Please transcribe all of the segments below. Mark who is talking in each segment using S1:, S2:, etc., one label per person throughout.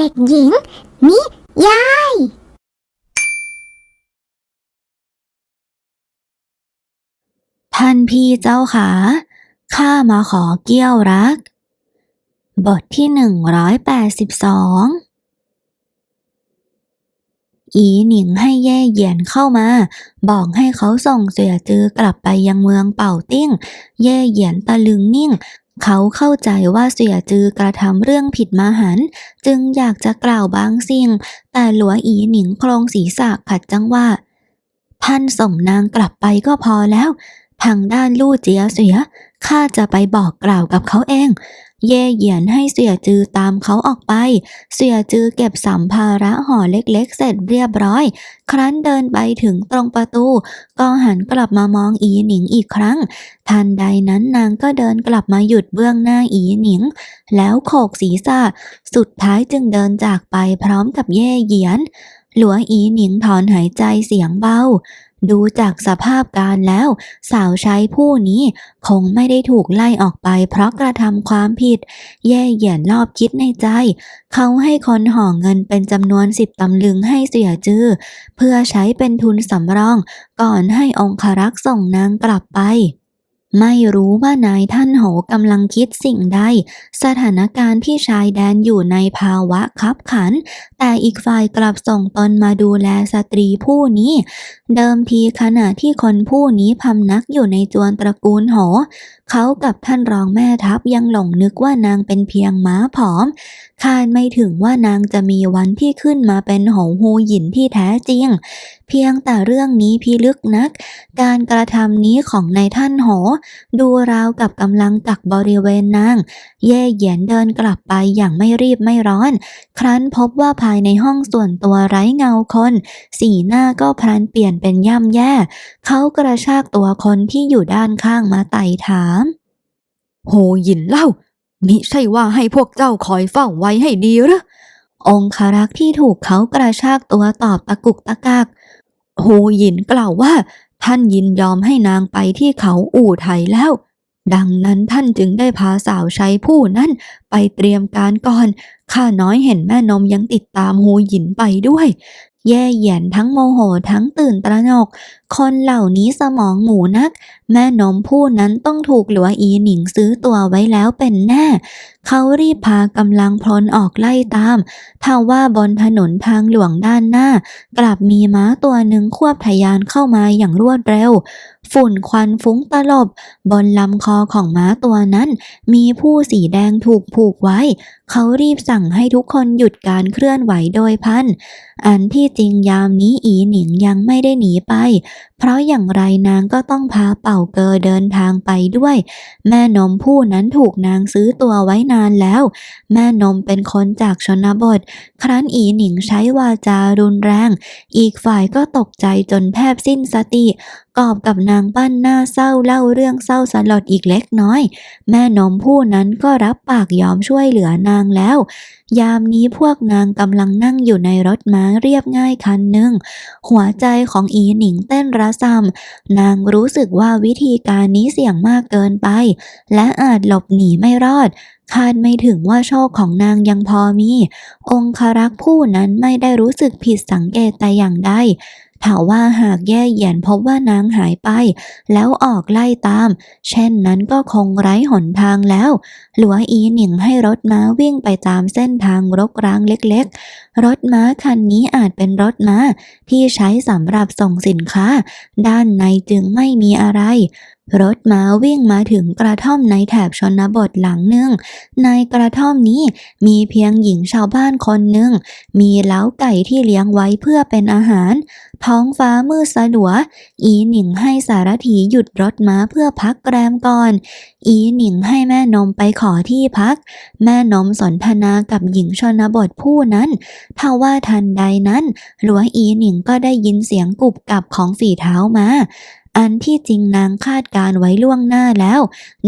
S1: เด็กหญิง นิยาย
S2: ท่านพี่เจ้าขาข้ามาขอเกี้ยวรัก บทที่หนึ่งร้อยแปดสิบสองอีหนิงให้เย่เหยียนเข้ามา บอกให้เขาส่งเสียจือกลับไปยังเมืองเป่าติ้งเย่เหยียนตะลึงนิ่ง เขาเข้าใจว่าเสียจือกระทำเรื่องผิดมาหัน จึงอยากจะกล่าวบางสิ่ง แต่หลัวอีหนิงโครงศีรษะขัดจังว่าท่านส่งนางกลับไปก็พอแล้ว ทางด้านลู่เจียเสียข้าจะไปบอกกล่าวกับเขาเอง เย่เหยียนให้เสียจือตามเขาออกไป เสียจือเก็บสัมภาระห่อเล็กๆ เสร็จเรียบร้อย ครั้นเดินไปถึงตรงประตู ก็หันกลับมามองอีหนิงอีกครั้ง ทันใดนั้นนางก็เดินกลับมาหยุดเบื้องหน้าอีหนิง แล้วโขกศีรษะ สุดท้ายจึงเดินจากไปพร้อมกับเย่เหยียน หลัวอีหนิงถอนหายใจเสียงเบา ดูจากสภาพการแล้ว สาวใช้ผู้นี้คงไม่ได้ถูกไล่ออกไปเพราะกระทำความผิด แย่เหยียนรอบคิดในใจ เขาให้คนห่อเงินเป็นจำนวนสิบตำลึงให้เสียจื้อ เพื่อใช้เป็นทุนสำรอง ก่อนให้องครักษ์ส่งนางกลับไป ไม่รู้ว่านายท่านโหกำลังคิดสิ่งใด สถานการณ์ที่ชายแดนอยู่ในภาวะคับขัน แต่อีกฝ่ายกลับส่งตนมาดูแลสตรีผู้นี้ เดิมทีขณะที่คนผู้นี้พำนักอยู่ในจวนตระกูลโห เขากับท่านรองแม่ทัพยังหลงนึกว่านางเป็นเพียงม้าผอม คาดไม่ถึงว่านางจะมีวันที่ขึ้นมาเป็นโหฮูหยินที่แท้จริง เพียงแต่เรื่องนี้พิลึกนัก การกระทำนี้ของนายท่านโห ดูราวกับกำลังกักบริเวณนาง เย่เหยียนเดินกลับไปอย่างไม่รีบไม่ร้อน ครั้นพบว่าภายในห้องส่วนตัวไร้เงาคน สีหน้าก็พลันเปลี่ยนเป็นย่ำแย่ เขากระชากตัวคนที่อยู่ด้านข้างมาไต่ถาม
S3: โหยินเล่า มิใช่ว่าให้พวกเจ้าคอยเฝ้าไว้ให้ดีหรือ
S2: องคารักษ์ที่ถูกเขากระชากตัวตอบตะกุกตะกัก
S3: โหยินกล่าวว่า ท่านยินยอมให้นางไปที่เขาอู่ไทยแล้ว ดังนั้นท่านจึงได้พาสาวใช้ผู้นั้นไปเตรียมการก่อน ข้าน้อยเห็นแม่นมยังติดตามหูหยินไปด้วย
S2: แย่เหยียนทั้งโมโหทั้งตื่นตระหนก คนเหล่านี้สมองหมูนัก แม่นมผู้นั้นต้องถูกหลัวอีหนิงซื้อตัวไว้แล้วเป็นแน่ เขารีบพากำลังพลออกไล่ตามถ้าว่าบนถนนทางหลวงด้านหน้า กลับมีม้าตัวหนึ่งควบทยานเข้ามาอย่างรวดเร็ว ฝุ่นควันฟุ้งตลบบนลำคอของม้าตัวนั้น มีผู้สีแดงถูกผูกไว้ เขารีบสั่งให้ทุกคนหยุดการเคลื่อนไหวโดยพัน อันที่จริงยามนี้อีหนิงยังไม่ได้หนีไป เพราะอย่างไรนางก็ต้องพาเป่าเกอเดินทางไปด้วย แม่นมผู้นั้นถูกนางซื้อตัวไว้นานแล้ว แม่นมเป็นคนจากชนบท ครั้นอีหนิงใช้วาจารุนแรง อีกฝ่ายก็ตกใจจนแทบสิ้นสติ กอบกับนางปั้นหน้าเศร้าเล่าเรื่องเศร้าสลอดอีกเล็กน้อย แม่นมผู้นั้นก็รับปากยอมช่วยเหลือนางแล้ว ยามนี้พวกนางกำลังนั่งอยู่ในรถม้าเรียบง่ายคันหนึ่ง หัวใจของอีหนิงเต้นระซำนางรู้สึกว่าวิธีการนี้เสี่ยงมากเกินไป และอาจหลบหนีไม่รอดคาดไม่ถึงว่าโชคของนางยังพอมี องครักษ์ผู้นั้นไม่ได้รู้สึกผิดสังเกตแต่อย่างใด ถ้าว่าหากแย่เหยียนพบว่านางหายไป แล้วออกไล่ตาม เช่นนั้นก็คงไร้หนทางแล้ว หลัวอีหนิงให้รถม้าวิ่งไปตามเส้นทางรกร้างเล็กๆ รถม้าคันนี้อาจเป็นรถม้าที่ใช้สำหรับส่งสินค้า ด้านในจึงไม่มีอะไร รถม้าวิ่งมาถึงกระท่อมในแถบชนบทหลังหนึ่ง ในกระท่อมนี้มีเพียงหญิงชาวบ้านคนหนึ่ง มีเล้าไก่ที่เลี้ยงไว้เพื่อเป็นอาหาร ท้องฟ้ามืดสลัว อีหนิงให้สารถีหยุดรถม้าเพื่อพักแรมก่อน อีหนิงให้แม่นมไปขอที่พัก แม่นมสนทนากับหญิงชนบทผู้นั้นถ้าว่าทันใดนั้นหลัวอีหนิงก็ได้ยินเสียงกุบกับของฝีเท้ามา อันที่จริงนางคาดการไว้ล่วงหน้าแล้ว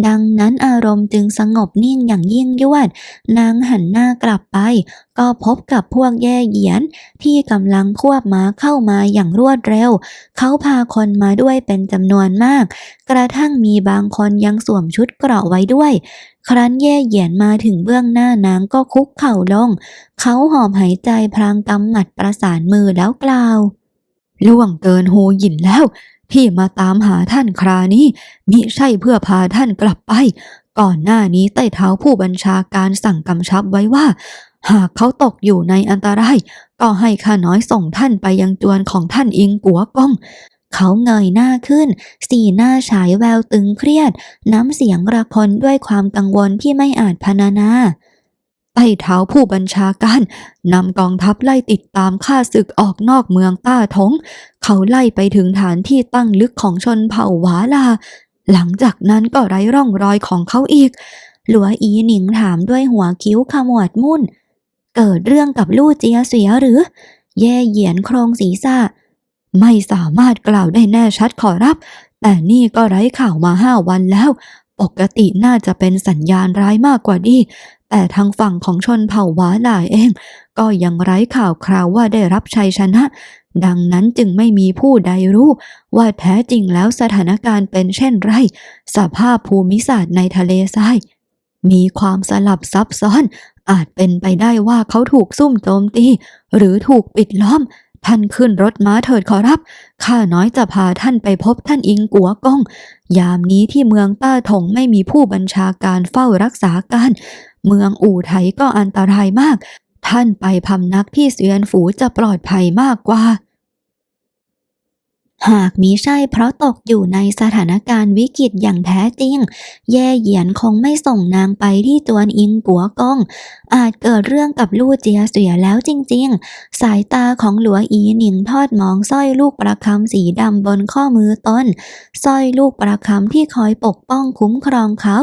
S2: ดังนั้นอารมณ์จึงสงบนิ่งอย่างยิ่งยวด นางหันหน้ากลับไป ก็พบกับพวกแย่เหยียน ที่กำลังควบม้าเข้ามาอย่างรวดเร็ว เขาพาคนมาด้วยเป็นจำนวนมาก กระทั่งมีบางคนยังสวมชุดเกราะไว้ด้วยครั้นแย่เหยียนมาถึงเบื้องหน้านางก็คุกเข่าลง เขาหอบหายใจพลางกำหมัดประสานมือแล้วกล่าว
S3: ล่วงเกินหูหยินแล้ว ที่มาตามหาท่านครานี้มิใช่เพื่อพาท่านกลับไป ก่อนหน้านี้ใต้เท้าผู้บัญชาการสั่งกำชับไว้ว่า หากเขาตกอยู่ในอันตราย ก็ให้ข้าน้อยส่งท่านไปยังจวนของท่านอิงกัวกง
S2: เขาเงยหน้าขึ้น สีหน้าฉายแววตึงเครียด น้ำเสียงระคนด้วยความกังวลที่ไม่อาจพรรณนา
S3: ใต้เท้าผู้บัญชาการนำกองทัพไล่ติดตามข้าศึกออกนอกเมืองต้าทง เขาไล่ไปถึงฐานที่ตั้งลึกของชนเผ่าหวาลา หลังจากนั้นก็ไร้ร่องรอยของเขาอีก
S2: หลัวอีหนิงถามด้วยหัวคิ้วขมวดมุ่น เกิดเรื่องกับลู่เจียเสียหรือ แย่เหยียนโครงศีรษะ
S3: ไม่สามารถกล่าวได้แน่ชัดขอรับ แต่นี่ก็ไร้ข่าวมาห้าวันแล้ว ปกติน่าจะเป็นสัญญาณร้ายมากกว่าดี แต่ทางฝั่งของชนเผ่าหวาหลายเอง ก็ยังไร้ข่าวคราวว่าได้รับชัยชนะ ดังนั้นจึงไม่มีผู้ใดรู้ ว่าแท้จริงแล้วสถานการณ์เป็นเช่นไร สภาพภูมิศาสตร์ในทะเลทราย มีความสลับซับซ้อน อาจเป็นไปได้ว่าเขาถูกซุ่มโจมตี หรือถูกปิดล้อม ท่านขึ้นรถม้าเถิดขอรับ ข้าน้อยจะพาท่านไปพบท่านอิงกัวกงยามนี้ที่เมืองต้าถงไม่มีผู้บัญชาการเฝ้ารักษาการ เมืองอู่ไถก็อันตรายมาก ท่านไปพำนักที่เซียนฝูจะปลอดภัยมากกว่า
S2: หากมิใช่เพราะตกอยู่ในสถานการณ์วิกฤตอย่างแท้จริง แย่เหยียนคงไม่ส่งนางไปที่จวนอิงกัวกง อาจเกิดเรื่องกับลู่เจียเสียแล้วจริง ๆ สายตาของหลัวอีหนิงทอดมองสร้อยลูกประคำสีดำบนข้อมือตนสร้อยลูกประคำที่คอยปกป้องคุ้มครองเขา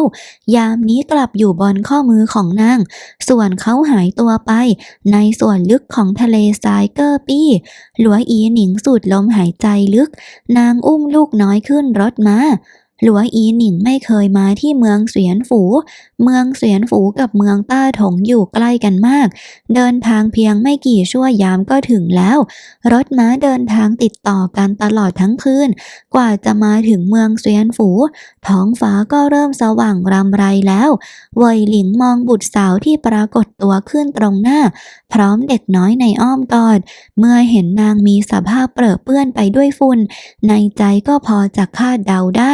S2: ยามนี้กลับอยู่บนข้อมือของนาง ส่วนเขาหายตัวไป ในส่วนลึกของทะเลทรายเกอร์ปี้ หลัวอีหนิงสูดลมหายใจลึกนางอุ้มลูกน้อยขึ้นรถมา หลัวอีหนิงไม่เคยมาที่เมืองเสียนฝู เมืองเสียนฝูกับเมืองต้าถงอยู่ใกล้กันมาก เดินทางเพียงไม่กี่ชั่วยามก็ถึงแล้ว รถม้าเดินทางติดต่อกันตลอดทั้งคืน กว่าจะมาถึงเมืองเสียนฝู ท้องฟ้าก็เริ่มสว่างรำไรแล้ว เวยหลิงมองบุตรสาวที่ปรากฏตัวขึ้นตรงหน้า พร้อมเด็กน้อยในอ้อมกอด เมื่อเห็นนางมีสภาพเปรอะเปื้อนไปด้วยฝุ่น ในใจก็พอจะคาดเดาได้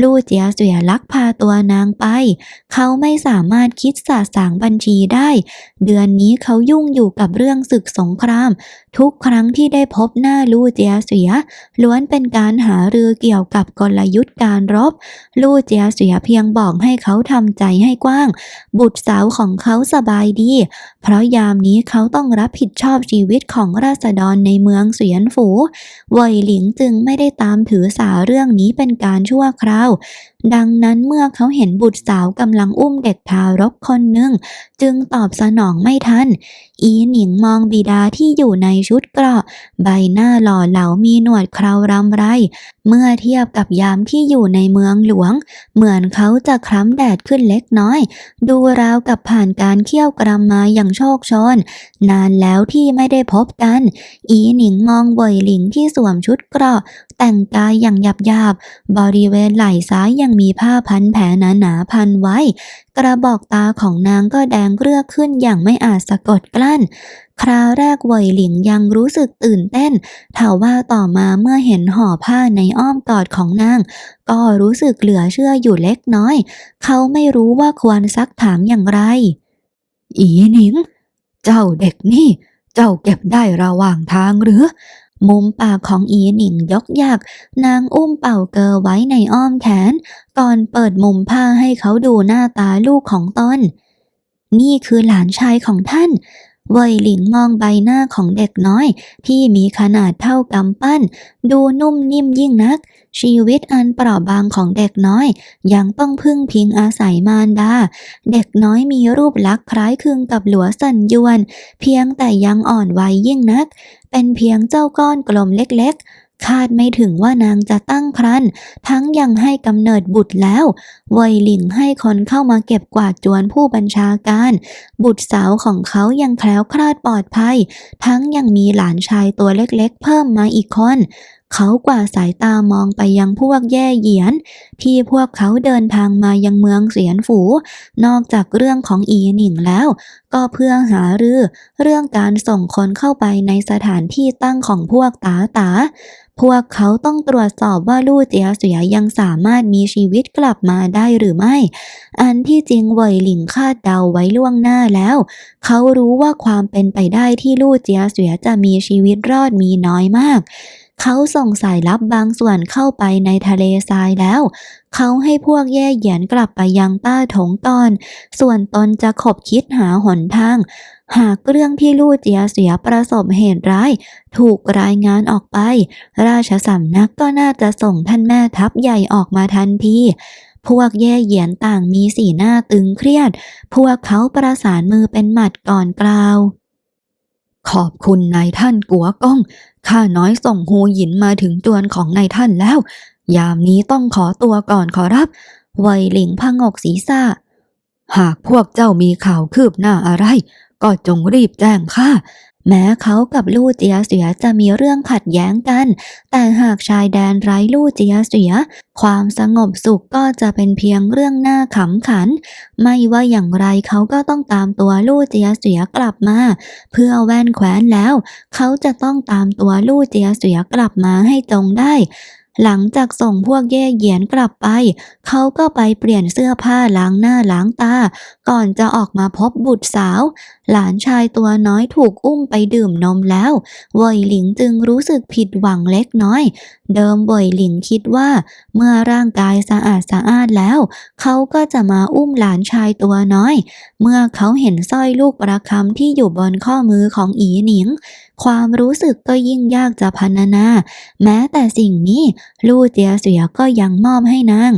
S2: ลู่เจียเสียลักพาตัวนางไป เขาไม่สามารถคิดสาสางบัญชีได้ เดือนนี้เขายุ่งอยู่กับเรื่องศึกสงคราม ทุกครั้งที่ได้พบหน้าลู่เจียเสีย ล้วนเป็นการหารือเกี่ยวกับกลยุทธ์การรบ ลู่เจียเสียเพียงบอกให้เขาทำใจให้กว้าง บุตรสาวของเขาสบายดี เพราะยามนี้เขาต้องรับผิดชอบชีวิตของราษฎรในเมืองเสียนฝูเว่ยหลิงจึงไม่ได้ตามถือสาเรื่องนี้เป็นการชั่วคราว wow. ดังนั้นเมื่อเขาเห็นบุตรสาวกำลังอุ้มเด็กทารกคนหนึ่ง จึงตอบสนองไม่ทัน อีหนิงมองบิดาที่อยู่ในชุดเกราะ ใบหน้าหล่อเหลามีหนวดเคราวรำไร เมื่อเทียบกับยามที่อยู่ในเมืองหลวง เหมือนเขาจะคล้ำแดดขึ้นเล็กน้อย ดูราวกับผ่านการเคี่ยวกรำมาอย่างโชคชน นานแล้วที่ไม่ได้พบกัน อีหนิงมองเวยหลิงที่สวมชุดเกราะ แต่งกายอย่างหยาบหยาบๆบริเวณไหล่ซ้ายยังมีผ้าพันแผลหนาๆพันไว้ กระบอกตาของนางก็แดงเรือกขึ้นอย่างไม่อาจสะกดกลั้น คราวแรกเว่ยหลิงยังรู้สึกตื่นเต้นถาว่าต่อมาเมื่อเห็นห่อผ้าในอ้อมกอดของนาง ก็รู้สึกเหลือเชื่ออยู่เล็กน้อย เขาไม่รู้ว่าควรซักถามอย่างไร
S3: อีหนิง เจ้าเด็กนี่ เจ้าเก็บได้ระหว่างทางหรือ
S2: มุมปากของอีหนิงยกยากนางอุ้มเป่าเกอไว้ในอ้อมแขน ก่อนเปิดมุมผ้าให้เขาดูหน้าตาลูกของตน นี่คือหลานชายของท่าน เว่ยหลิงมองใบหน้าของเด็กน้อย ที่มีขนาดเท่ากำปั้น ดูนุ่มนิ่มยิ่งนัก ชีวิตอันเปราะบางของเด็กน้อย ยังต้องพึ่งพิงอาศัยมารดา เด็กน้อยมีรูปลักษณ์คล้ายคลึงกับหลัวสันยวน เพียงแต่ยังอ่อนวัยยิ่งนัก เป็นเพียงเจ้าก้อนกลมเล็กๆ คาดไม่ถึงว่านางจะตั้งครรภ์ทั้งยังให้กำเนิดบุตรแล้วเวยหลิงให้คนเข้ามาเก็บกวาดจวนผู้บัญชาการ บุตรสาวของเขายังแคล้วคลาดปลอดภัย ทั้งยังมีหลานชายตัวเล็กๆ เพิ่มมาอีกคนเขากว่าดสายตามองไปยังพวกแย่เหยียน ที่พวกเขาเดินทางมายังเมืองเสียนฝู นอกจากเรื่องของอีหนิงแล้ว ก็เพื่อหารือ เรื่องการส่งคนเข้าไปในสถานที่ตั้งของพวกตาตา พวกเขาต้องตรวจสอบว่าลู่เจียเสียยังสามารถมีชีวิตกลับมาได้หรือไม่ อันที่จริงเวยหลิงคาดเดาไว้ล่วงหน้าแล้ว เขารู้ว่าความเป็นไปได้ที่ลู่เจียเสียจะมีชีวิตรอดมีน้อยมาก เขาส่งสายลับบางส่วนเข้าไปในทะเลทรายแล้ว เขาให้พวกแย่เหยียนกลับไปยังต้าถงตอน ส่วนตนจะขบคิดหาหนทาง หากเรื่องที่ลู่เจียเสียประสบเหตุร้าย ถูกรายงานออกไป ราชสำนักก็น่าจะส่งท่านแม่ทัพใหญ่ออกมาทันทีพวกแย่เหยียนต่างมีสีหน้าตึงเครียด พวกเขาประสานมือเป็นหมัดก่อนกล่าว
S3: ขอบคุณนายท่านกัวก้อง ข้าน้อยส่งหูหยินมาถึงจวนของนายท่านแล้ว ยามนี้ต้องขอตัวก่อนขอรับ
S2: ไวหลิงพังอกศีรษะ
S3: หากพวกเจ้ามีข่าวคืบหน้าอะไร ก็จงรีบแจ้งข้า
S2: แม้เขากับลู่เจียเสียจะมีเรื่องขัดแย้งกัน แต่หากชายแดนไร้ลู่เจียเสีย ความสงบสุขก็จะเป็นเพียงเรื่องหน้าขำขัน ไม่ว่าอย่างไรเขาก็ต้องตามตัวลู่เจียเสียกลับมา เพื่อแว่นแขวนแล้ว เขาจะต้องตามตัวลู่เจียเสียกลับมาให้จงได้ หลังจากส่งพวกแย่เหยียนกลับไป เขาก็ไปเปลี่ยนเสื้อผ้าล้างหน้าล้างตา ก่อนจะออกมาพบบุตรสาว หลานชายตัวน้อยถูกอุ้มไปดื่มนมแล้วว่ยหลิงจึงรู้สึกผิดหวังเล็กน้อย เดิมว่ยหลิงคิดว่า เมื่อร่างกายสะอาดสะอาดแล้ว เขาก็จะมาอุ้มหลานชายตัวน้อย เมื่อเขาเห็นสร้อยลูกประคำที่อยู่บนข้อมือของอีหนิง ความรู้สึกก็ยิ่งยากจะพรรณนา แม้แต่สิ่งนี้ลู่เจียเสียก็ยังมอบให้นาง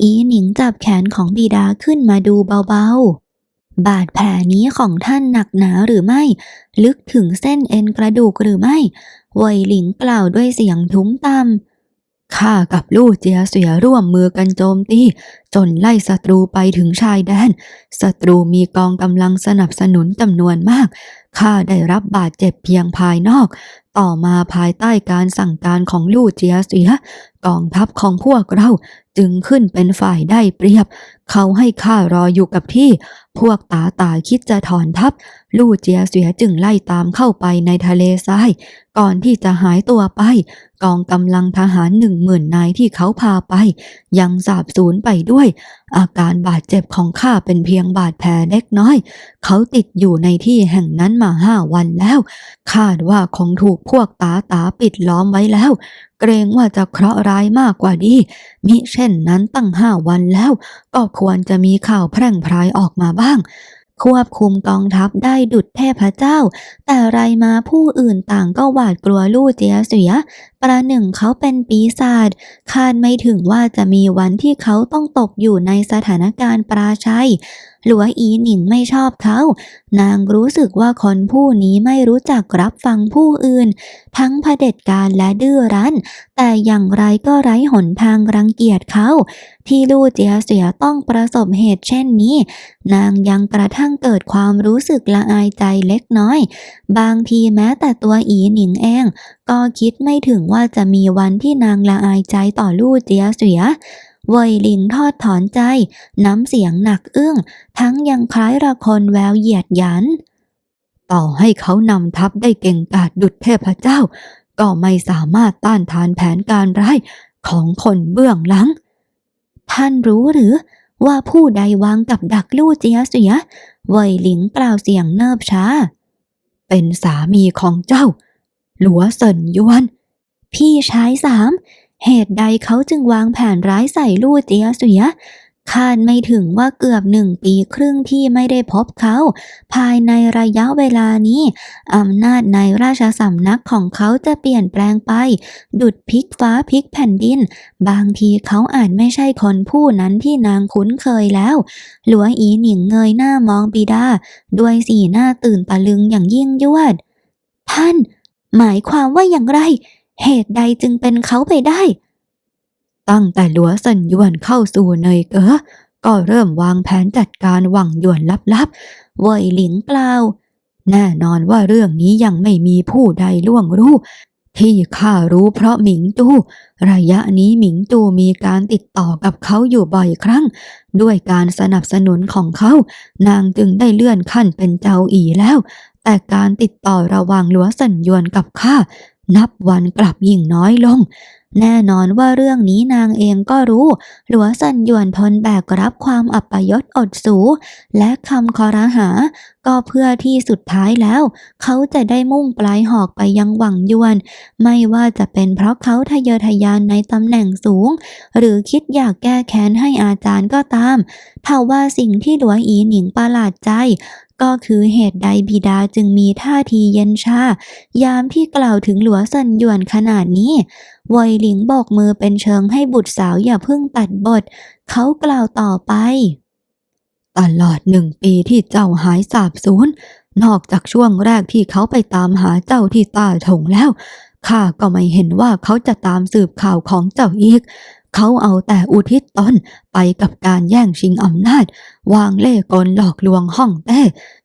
S2: อีหนิงจับแขนของบิดาขึ้นมาดูเบาๆ บาดแผลนี้ของท่านหนักหนาหรือไม่ ลึกถึงเส้นเอ็นกระดูกหรือไม่เวยหลิงกล่าวด้วยเสียงทุ้มต่ำ
S3: ข้ากับลู่เจียเสียร่วมมือกันโจมตีจนไล่ศัตรูไปถึงชายแดนศัตรูมีกองกำลังสนับสนุนจำนวนมากข้าได้รับบาดเจ็บเพียงภายนอก ต่อมาภายใต้การสั่งการของลู่เจียเสียกองทัพของพวกเรา จึงขึ้นเป็นฝ่ายได้เปรียบ เขาให้ข้ารออยู่กับที่ พวกตาตาคิดจะถอนทัพ ลู่เจียเสียจึงไล่ตามเข้าไปในทะเลทราย ก่อนที่จะหายตัวไป กองกำลังทหารหนึ่งหมื่นนายที่เขาพาไป ยังสาบสูญไปด้วย อาการบาดเจ็บของข้าเป็นเพียงบาดแผลเล็กน้อย เขาติดอยู่ในที่แห่งนั้นมาห้าวันแล้ว คาดว่าคงถูกพวกตาตาปิดล้อมไว้แล้ว เกรงว่าจะเคราะห์ร้ายมากกว่าดีมิเช่นนั้นตั้งห้าวันแล้ว ก็ควรจะมีข่าวแพร่งพรายออกมาบ้าง
S2: ควบคุมกองทัพได้ดุจเทพเจ้า แต่ไรมาผู้อื่นต่างก็หวาดกลัวลู่เจียเสีย ประหนึ่งเขาเป็นปีศาจ คาดไม่ถึงว่าจะมีวันที่เขาต้องตกอยู่ในสถานการณ์ปราชัย หลัวอีหนิงไม่ชอบเขา นางรู้สึกว่าคนผู้นี้ไม่รู้จักรับฟังผู้อื่น ทั้งเผด็จการและดื้อรั้น แต่อย่างไรก็ไร้หนทางรังเกียจเขา ที่ลู่เจียเสียต้องประสบเหตุเช่นนี้ นางยังกระทั่งเกิดความรู้สึกละอายใจเล็กน้อย บางทีแม้แต่ตัวอีหนิงเอง ก็คิดไม่ถึงว่าจะมีวันที่นางละอายใจต่อลู่เจียเสีย เวยหลิงทอดถอนใจ น้ำเสียงหนักอึ้ง ทั้งยังคล้ายระคนแววเหยียดหยัน
S3: ต่อให้เขานำทัพได้เก่งกาจดุจเทพเจ้า ก็ไม่สามารถต้านทานแผนการร้ายของคนเบื้องหลัง
S2: ท่านรู้หรือว่าผู้ใดวางกับดักลู่เจียเสียเวยหลิงกล่าวเสียงเนิบช้า
S3: เป็นสามีของเจ้า หลัวเซินยวน
S2: พี่ชายสาม เหตุใดเขาจึงวางแผนร้ายใส่ลู่เจียเสียคาดไม่ถึงว่าเกือบหนึ่งปีครึ่งที่ไม่ได้พบเขา ภายในระยะเวลานี้อำนาจในราชสำนักของเขาจะเปลี่ยนแปลงไป ดุดพลิกฟ้าพลิกแผ่นดิน บางทีเขาอาจไม่ใช่คนผู้นั้นที่นางคุ้นเคยแล้ว หลัวอีหนิงเงยหน้ามองบิดา ด้วยสีหน้าตื่นตะลึงอย่างยิ่งยวด ท่าน หมายความว่าอย่างไร
S4: เหตุใดจึงเป็นเขาไปได้
S2: ตั้งแต่หลัวสันยวนเข้าสู่เนยเก๋อก็เริ่มวางแผนจัดการหวังหยวนลับๆ
S4: เว่ยหลิงกล่าว
S2: แน่นอนว่าเรื่องนี้ยังไม่มีผู้ใดล่วงรู้ ที่ข้ารู้เพราะหมิงจูระยะนี้หมิงจูมีการติดต่อกับเขาอยู่บ่อยครั้ง ด้วยการสนับสนุนของเขา นางจึงได้เลื่อนขั้นเป็นเจ้าอีแล้ว แต่การติดต่อระหว่างหลัวสันยวนกับข้า นับวันกลับยิ่งน้อยลง
S4: แน่นอนว่าเรื่องนี้นางเองก็รู้ หลัวสันหยวนทนแบกรับความอัปยศอดสู และคำคอรหา ก็เพื่อที่สุดท้ายแล้ว เขาจะได้มุ่งปลายหอกไปยังหวังยวน ไม่ว่าจะเป็นเพราะเขาทะเยอทะยานในตำแหน่งสูง หรือคิดอยากแก้แค้นให้อาจารย์ก็ตามทว่าสิ่งที่หลัวอีหนิงประหลาดใจก็คือเหตุใดบิดาจึงมีท่าทีเย็นชา ยามที่กล่าวถึงหลัวสันหยวนขนาดนี้ เวยหลิงบอกมือเป็นเชิงให้บุตรสาวอย่าเพิ่งตัดบท เขากล่าวต่อไป
S2: ตลอดหนึ่งปีที่เจ้าหายสาบสูญนอกจากช่วงแรกที่เขาไปตามหาเจ้าที่ตาถงแล้วข้าก็ไม่เห็นว่าเขาจะตามสืบข่าวของเจ้าอีก เขาเอาแต่อุทิศตนไปกับการแย่งชิงอำนาจ วางเล่กลหลอกลวงห้องเต้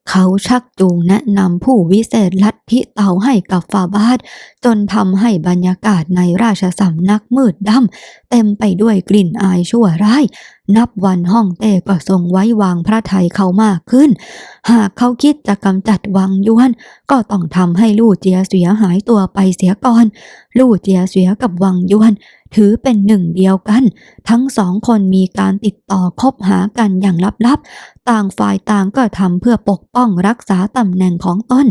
S2: เขาชักจูงแนะนำผู้วิเศษลัทธิเตาให้กับฟาบาทจนทำให้บรรยากาศในราชสำนักมืดดำเต็มไปด้วยกลิ่นอายชั่วร้าย นับวันห้องเต้ก็ทรงไว้วางพระทัยเขามากขึ้น หากเขาคิดจะกำจัดวังยวน ก็ต้องทำให้ลู่เจียเสียหายตัวไปเสียก่อน ลู่เจียเสียกับวังยวน ถือเป็นหนึ่งเดียวกัน ทั้งสองคนมีการติดต่อคบหากันอย่างลับๆ ต่างฝ่ายต่างก็ทำเพื่อปกป้องรักษาตำแหน่งของตน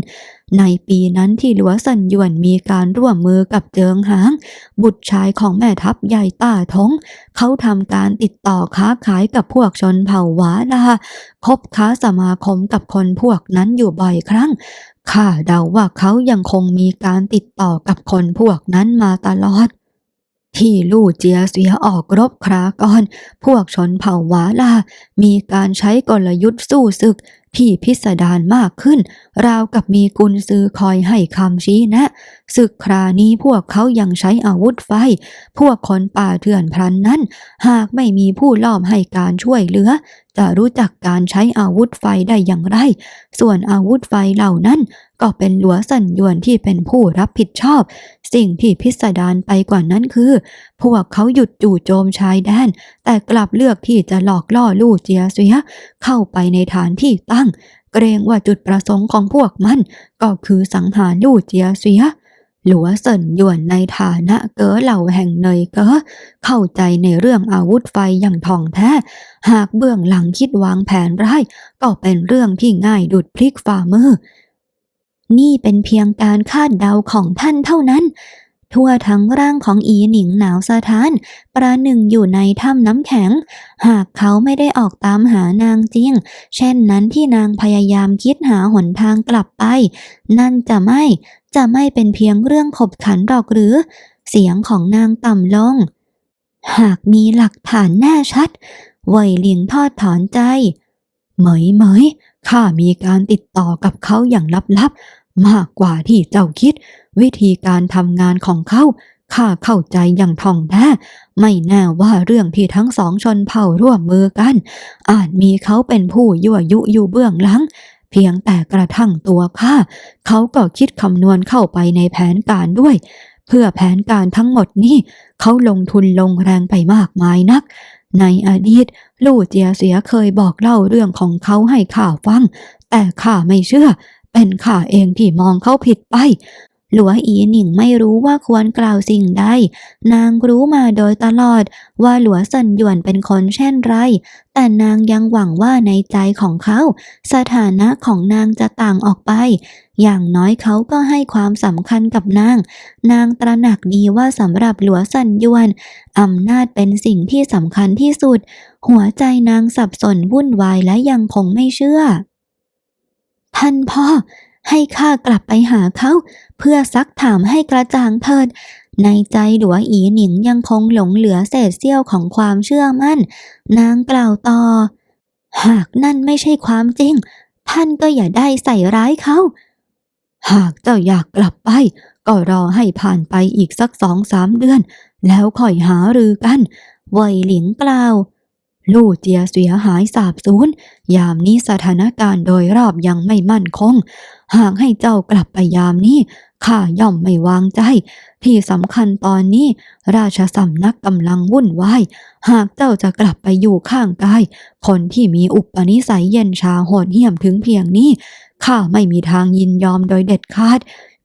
S2: ในปีนั้นที่หลัวสันยวนมีการร่วมมือกับเจิงหาง บุตรชายของแม่ทัพใหญ่ต้าทง เขาทำการติดต่อค้าขายกับพวกชนเผ่าหวาลาคบค้าสมาคมกับคนพวกนั้นอยู่บ่อยครั้งข้าเดาว่าเขายังคงมีการติดต่อกับคนพวกนั้นมาตลอด ที่ลู่เจียเสียออกรบครากรพวกชนเผ่าวาลา มีการใช้กลยุทธ์สู้ศึกที่พิสดารมากขึ้น ราวกับมีกุญซือคอยให้คำชี้แนะ ศึกครานี้พวกเขายังใช้อาวุธไฟ พวกคนป่าเถื่อนพลันนั้น หากไม่มีผู้ล่อมให้การช่วยเหลือ จะรู้จักการใช้อาวุธไฟได้อย่างไร ส่วนอาวุธไฟเหล่านั้น ก็เป็นหลัวสัญญวนที่เป็นผู้รับผิดชอบ สิ่งที่พิสดารไปกว่านั้นคือ พวกเขาหยุดจู่โจมชายแดน แต่กลับเลือกที่จะหลอกล่อลู่เจียเสียเข้าไปในฐานที่ตั้ง เกรงว่าจุดประสงค์ของพวกมัน ก็คือสังหารลู่เจียเสียหลัวเซินหยวนในฐานะเก๋อเหล่าแห่งเนยเก๋อเข้าใจในเรื่องอาวุธไฟอย่างท่องแท้ หากเบื้องหลังคิดวางแผนร้ายก็เป็นเรื่องที่ง่ายดุดพลิกฝ่ามือ
S4: นี่เป็นเพียงการคาดเดาของท่านเท่านั้น ทั่วทั้งร่างของอีหนิงหนาวสะท้าน ประหนึ่งอยู่ในถ้ำน้ำแข็ง หากเขาไม่ได้ออกตามหานางจริง เช่นนั้นที่นางพยายามคิดหาหนทางกลับไป นั่นจะไม่ จะไม่เป็นเพียงเรื่องขบขันหรอกหรือ เสียงของนางต่ำลง หากมีหลักฐานแน่ชัดเว่ยหลิงทอดถอนใจ
S2: เหมยเหมย ข้ามีการติดต่อกับเขาอย่างลับๆ มากกว่าที่เจ้าคิด วิธีการทำงานของเขาข้าเข้าใจอย่างท่องแท้ไม่แน่ว่าเรื่องที่ทั้งสองชนเผ่าร่วมมือกัน อาจมีเขาเป็นผู้ยั่วยุอยู่เบื้องหลัง เพียงแต่กระทั่งตัวข้าเขาก็คิดคำนวณเข้าไปในแผนการด้วย เพื่อแผนการทั้งหมดนี้เขาลงทุนลงแรงไปมากมายนัก ในอดีตลู่เจียเสียเคยบอกเล่าเรื่องของเขาให้ข้าฟัง แต่ข้าไม่เชื่อ เป็นข้าเองที่มองเขาผิดไป
S4: หลัวอีหนิงไม่รู้ว่าควรกล่าวสิ่งใด นางรู้มาโดยตลอดว่าหลัวสันหยวนเป็นคนเช่นไร แต่นางยังหวังว่าในใจของเขา สถานะของนางจะต่างออกไป อย่างน้อยเขาก็ให้ความสำคัญกับนาง นางตระหนักดีว่าสำหรับหลัวสันยวนอำนาจเป็นสิ่งที่สำคัญที่สุด หัวใจนางสับสนวุ่นวายและยังคงไม่เชื่อ ท่านพ่อ ให้ข้ากลับไปหาเขา เพื่อซักถามให้กระจ่างเถิดในใจหลัวอีหนิงยังคงหลงเหลือเศษเสี้ยวของความเชื่อมั่น นางกล่าวต่อ หากนั่นไม่ใช่ความจริง ท่านก็อย่าได้ใส่ร้ายเขา
S2: หากเจ้าอยากกลับไป ก็รอให้ผ่านไปอีกสักสองสามเดือน แล้วค่อยหารือกันไวหลิงกล่าว ลู่เจียเสียหายสาบสูญยามนี้สถานการณ์โดยรอบยังไม่มั่นคง หากให้เจ้ากลับไปยามนี้ข้าย่อมไม่วางใจ ที่สำคัญตอนนี้ ราชสำนักกำลังวุ่นวาย หากเจ้าจะกลับไปอยู่ข้างกาย คนที่มีอุปนิสัยเย็นชาโหดเหี้ยมถึงเพียงนี้ข้าไม่มีทางยินยอมโดยเด็ดขาด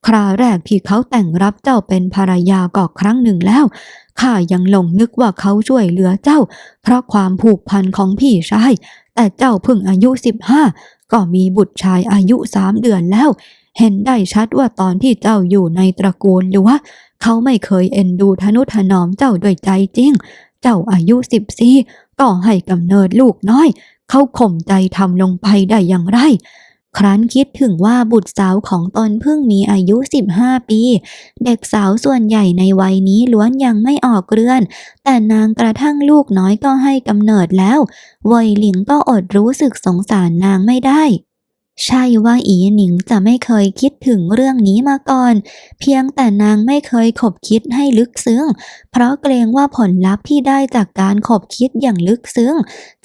S2: คราแรกที่เขาแต่งรับเจ้าเป็นภรรยาก็ครั้งหนึ่งแล้วข้ายังหลงนึกว่าเขาช่วยเหลือเจ้า เพราะความผูกพันของพี่ชาย แต่เจ้าเพิ่งอายุสิบห้าก็มีบุตรชายอายุสามเดือนแล้ว เห็นได้ชัดว่าตอนที่เจ้าอยู่ในตระกูลหรือว่า เขาไม่เคยเอ็นดูทนุถนอมเจ้าด้วยใจจริง เจ้าอายุสิบสี่ก็ให้กำเนิดลูกน้อย เขาข่มใจทำลงไปได้อย่างไร
S5: ครั้นคิดถึงว่าบุตรสาวของตนเพิ่งมีอายุ 15 ปี เด็กสาวส่วนใหญ่ในวัยนี้ล้วนยังไม่ออกเรือน แต่นางกระทั่งลูกน้อยก็ให้กำเนิดแล้วเวยหลิงก็อดรู้สึกสงสารนางไม่ได้ ใช่ว่าอีหนิงจะไม่เคยคิดถึงเรื่องนี้มาก่อน เพียงแต่นางไม่เคยขบคิดให้ลึกซึ้ง เพราะเกรงว่าผลลัพธ์ที่ได้จากการขบคิดอย่างลึกซึ้ง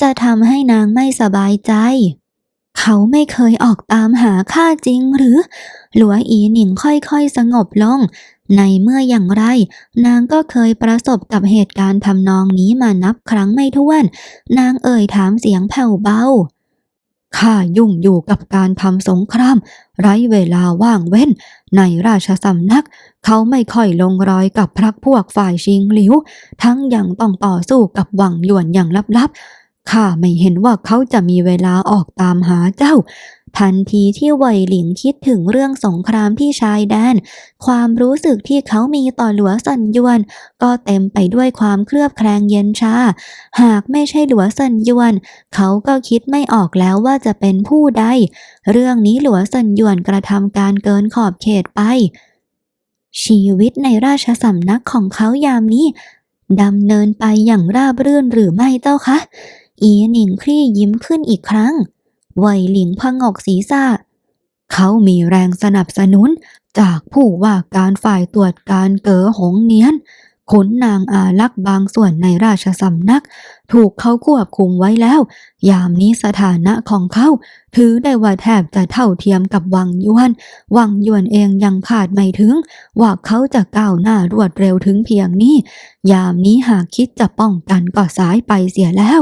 S5: จะทำให้นางไม่สบายใจ เขาไม่เคยออกตามหาข้าจริงหรือ หลัวอีหนิงค่อยๆสงบลง ในเมื่ออย่างไร นางก็เคยประสบกับเหตุการณ์ทำนองนี้มานับครั้งไม่ถ้วน นางเอ่ยถามเสียงแผ่วเบา
S2: ข้ายุ่งอยู่กับการทำสงคราม ไร้เวลาว่างเว้น ในราชสำนัก เขาไม่ค่อยลงรอยกับพรรคพวกฝ่ายชิงหลิว ทั้งยังต้องต่อสู้กับหวังหยวนอย่างลับๆ ข้าไม่เห็นว่าเขาจะมีเวลาออกตามหาเจ้า
S5: ทันทีที่เวหลิงคิดถึงเรื่องสงครามที่ชายแดน ความรู้สึกที่เขามีต่อหลัวสันยวน ก็เต็มไปด้วยความเคลือบแคลงเย็นชา หากไม่ใช่หลัวสันยวน เขาก็คิดไม่ออกแล้วว่าจะเป็นผู้ใด เรื่องนี้หลัวสันยวนกระทำการเกินขอบเขตไป ชีวิตในราชสำนักของเขายามนี้ดำเนินไปอย่างราบรื่นหรือไม่เจ้าคะ อีหนิงคลี่ยิ้มขึ้นอีกครั้งเวหลิงพังออกศีรษะ
S2: เขามีแรงสนับสนุนจากผู้ว่าการฝ่ายตรวจการเก๋อหงเนียนขนนางอาลักษ์บางส่วนในราชสำนัก ถูกเขาควบคุมไว้แล้ว ยามนี้สถานะของเขาถือได้ว่าแทบจะเท่าเทียมกับวังยวน วังยวนเองยังคาดไม่ถึง ว่าเขาจะก้าวหน้ารวดเร็วถึงเพียงนี้ ยามนี้หากคิดจะป้องกันก็สายไปเสียแล้ว